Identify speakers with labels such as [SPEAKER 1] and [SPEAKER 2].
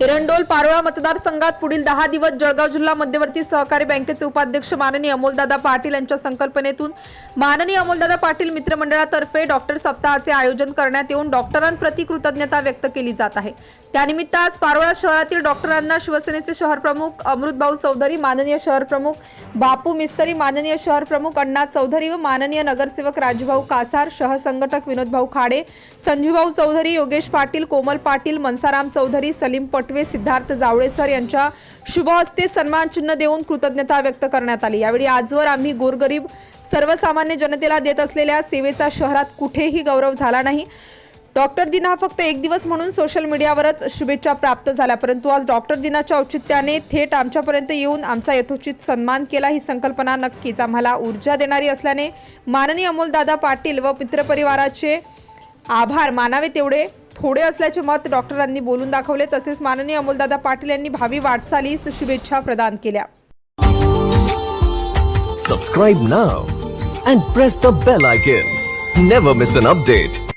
[SPEAKER 1] एरंडोल पारोळा मतदारसंघात पुढील दहा दिवस जळगाव जिल्हा मध्यवर्ती सहकारी बँकेचे उपाध्यक्ष माननीय अमोलदादा पाटील यांच्या संकल्पनेतून माननीय अमोलदादा पाटील मित्रमंडळातर्फे डॉक्टर सप्ताहाचे आयोजन करण्यात येऊन डॉक्टरांप्रती कृतज्ञता व्यक्त केली जात आहे. त्यानिमित्त आज पारोळा शहरातील डॉक्टरांना शिवसेनेचे शहर प्रमुख अमृतभाऊ चौधरी माननीय शहर प्रमुख बापू मिस्तरी माननीय शहर प्रमुख अण्णा चौधरी व माननीय नगरसेवक राजूभाऊ कासार शहर संघटक विनोदभाऊ खाडे संजूभाऊ चौधरी योगेश पाटील कोमल पाटील मनसाराम चौधरी सलीम पटवे सिद्धार्थ जावळे सर यांच्या शुभ हस्ते सन्मान चिन्ह देऊन कृतज्ञता व्यक्त करण्यात आली. यावेळी आजवर आम्ही गोरगरीब सर्वसामान्य जनतेला देत असलेल्या सेवेचा शहरात कुठेही गौरव झाला नाही. डॉक्टर दिन हा फक्त एक दिवस म्हणून सोशल मीडियावरच शुभेच्छा प्राप्त झाल्या परंतु आज डॉक्टर दिनाच्या औचित्याने थेट आमच्यापर्यंत येऊन आमचा यथोचित सन्मान केला ही संकल्पना नक्कीच आम्हाला ऊर्जा देणारी असल्याने माननीय अमोलदादा पाटील व मित्रपरिवाराचे आभार मानावे तेवढे. थोडे असल्याचे मत डॉक्टरांनी बोलून दाखवले. तसेच माननीय अमोलदादा पाटील यांनी भावी वाटचालीस शुभेच्छा प्रदान केल्या.
[SPEAKER 2] Subscribe now and press the bell icon never miss an update